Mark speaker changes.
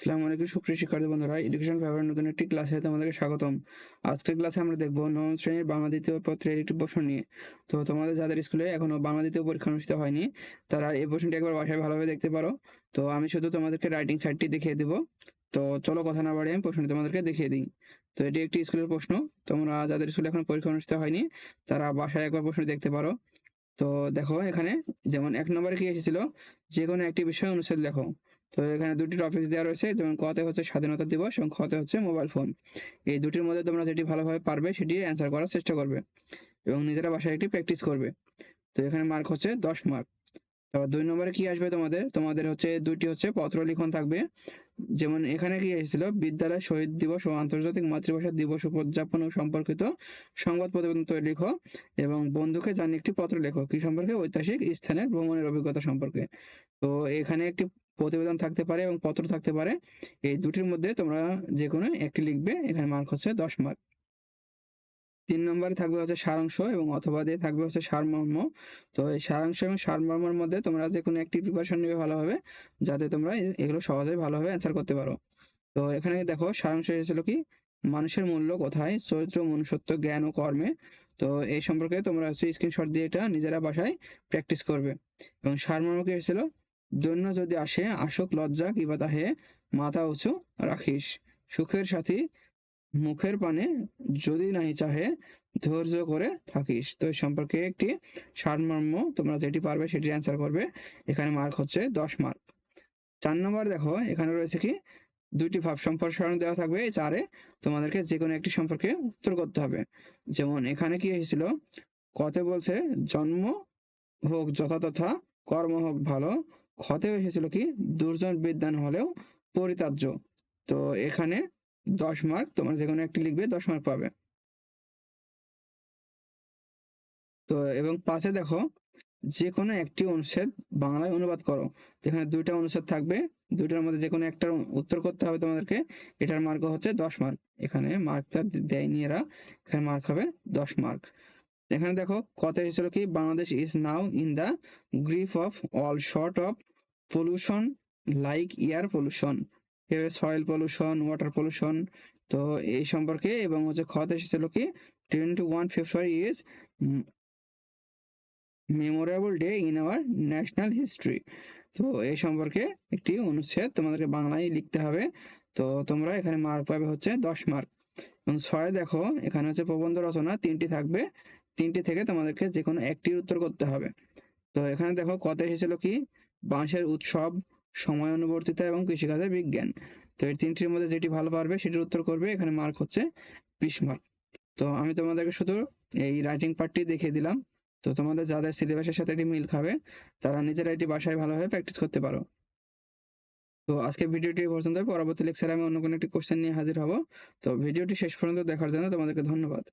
Speaker 1: আসসালামু আলাইকুম সুপ্রিয় শিক্ষার্থী বন্ধুরা এডুকেশন ফেভারের নতুন একটি ক্লাসে তোমাদেরকে স্বাগতম। আজকের ক্লাসে আমরা দেখব নবম শ্রেণির বাংলা দ্বিতীয় পত্রের একটি প্রশ্ন নিয়ে। তো তোমাদের যাদের স্কুলে এখনও বাংলা দ্বিতীয় পরীক্ষা অনুষ্ঠিত হয়নি, তারা এই প্রশ্নটি একবার বাসায় ভালোভাবে দেখতে পারো। তো আমি শুধু তোমাদেরকে রাইটিং সাইডটি দেখিয়ে দিব। তো চলো কথা না বাড়িয়ে আমি প্রশ্নটি তোমাদেরকে দেখিয়ে দিই। তো এটি একটি স্কুলের প্রশ্ন। তোমরা যাদের স্কুলে এখন পরীক্ষা অনুষ্ঠিত হয়নি, তারা বাসায় একবার প্রশ্নটি দেখতে পারো। তো দেখো এখানে, যেমন এক নম্বরে কি এসেছিল? যে কোনো একটি বিষয় অনুচ্ছেদ লেখো। তো এখানে দুটি টপিক দেওয়া রয়েছে, যেমন কতে হচ্ছে স্বাধীনতা দিবস এবং খতে হচ্ছে মোবাইল ফোন এই দুটির মধ্যে তোমরা যেটি ভালোভাবে পারবে সেটি অ্যান্সার করার চেষ্টা করবে এবং নিজেরা বাসায় একটি প্র্যাকটিস করবে। তো এখানে মার্ক হচ্ছে দশ মার্ক তারপর দুই নম্বরে কি আসবে তোমাদের? তোমাদের হচ্ছে দুইটি হচ্ছে পত্র লিখন থাকবে। যেমন এখানে কি এসেছিল? বিদ্যালয় শহীদ দিবস ও আন্তর্জাতিক মাতৃভাষা দিবস উদযাপন সম্পর্কিত সংবাদ প্রতিবেদন তৈরি লিখো এবং বন্ধুকে জানিয়ে একটি পত্র লেখো। কি সম্পর্কে? ঐতিহাসিক স্থানের ভ্রমণের অভিজ্ঞতা সম্পর্কে। তো এখানে একটি প্রতিবেদন থাকতে পারে এবং পত্র থাকতে পারে। এই দুটির মধ্যে তোমরা যে কোনো একটি লিখবে, এখানে মার্ক হচ্ছে দশ মার্ক। তিন নম্বরে থাকবে হচ্ছে সারাংশ এবং অথবা দিয়ে থাকবে হচ্ছে সারমর্ম। তো এই সারাংশ এবং সারমর্মের মধ্যে তোমরা যে কোনো একটি প্রিপারেশন নেবে ভালোভাবে, যাতে তোমরা এগুলো সহজেই ভালোভাবে অ্যান্সার করতে পারো। তো এখানে দেখো, সারাংশ এসেছিল কি? মানুষের মূল্য কোথায়? চরিত্র, মনুষ্যত্ব, জ্ঞান ও কর্মে। তো এই সম্পর্কে তোমরা হচ্ছে স্ক্রিনশট দিয়ে এটা নিজেরা বাসায় প্র্যাকটিস করবে। এবং সারমর্ম কি হয়েছিল? দৈন্য যদি আসে, আসক লজ্জা কিবা তাহে মাথা উঁচু রাখিস। সুখের সাথী মুখের পানে যদি নাহি চাহে, ধৈর্য করে থাকিস। তো এই সম্পর্কে একটি সারমর্ম তোমরা যেটি পারবে সেটি অ্যান্সার করবে। এখানে মার্ক হচ্ছে দশ মার্ক চার নম্বর দেখো, এখানে রয়েছে কি? দুইটি ভাব সম্প্রসারণ দেওয়া থাকবে। এই চারে তোমাদেরকে যে কোনো একটি সম্পর্কে উত্তর করতে হবে। যেমন, এখানে কি হয়েছিল? কতে বলছে, জন্ম হোক যথাতথা, কর্ম হোক ভালো ক্ষতে এসেছিল কি? দুর্জন বিদ্যান হলেও পরিতার্য তো এখানে দশ মার্ক তোমরা যে কোনো একটি লিখবে, দশ মার্ক পাবে। তো এবং পাশে দেখো, যে কোনো একটি অনুচ্ছেদ বাংলায় অনুবাদ করো। এখানে দুইটা অনুচ্ছেদ থাকবে। দুইটার মধ্যে যে কোনো একটা উত্তর করতে হবে তোমাদেরকে। এটার মার্ক হচ্ছে দশ মার্ক এখানে মার্ক মার্কটা দেয়নি এরা। এখানে মার্ক হবে দশ মার্ক এখানে দেখো, কথা হয়েছিল কি? Bangladesh is now in the grief of all short of pollution like air pollution soil pollution water pollution তো এই সম্পর্কে এবং হচ্ছে খত এসেছিল কি? Twenty one February is memorable day in our national history তো এই সম্পর্কে একটি অনুচ্ছেদ তোমাদেরকে বাংলায় লিখতে হবে। তো তোমরা এখানে মার্ক পাবে হচ্ছে দশ মার্ক এবং ছয় দেখো, এখানে হচ্ছে প্রবন্ধ রচনা তিনটি থাকবে। তিনটি থেকে তোমাদেরকে যে কোনো একটির উত্তর করতে হবে। তো এখানে দেখো কথা এসেছিল কি? বাঁশের উৎসব, সময় অনুবর্তিতা এবং কৃষিকাজের বিজ্ঞান। তো এই তিনটির মধ্যে যেটি ভালো পারবে সেটির উত্তর করবে, এখানে মার্ক হচ্ছে বিশ মার্ক তো আমি তোমাদেরকে শুধু এই রাইটিং পার্টটি দেখিয়ে দিলাম। তো তোমাদের যাদের সিলেবাসের সাথে এটি মিল খাবে, তারা নিজেরা এটি বাসায় ভালোভাবে প্র্যাকটিস করতে পারো। তো আজকে ভিডিওটি পর্যন্ত পরবর্তী লেকচারে আমি অন্য কোনো একটি কোশ্চেন নিয়ে হাজির হব। তো ভিডিওটি শেষ পর্যন্ত দেখার জন্য তোমাদেরকে ধন্যবাদ।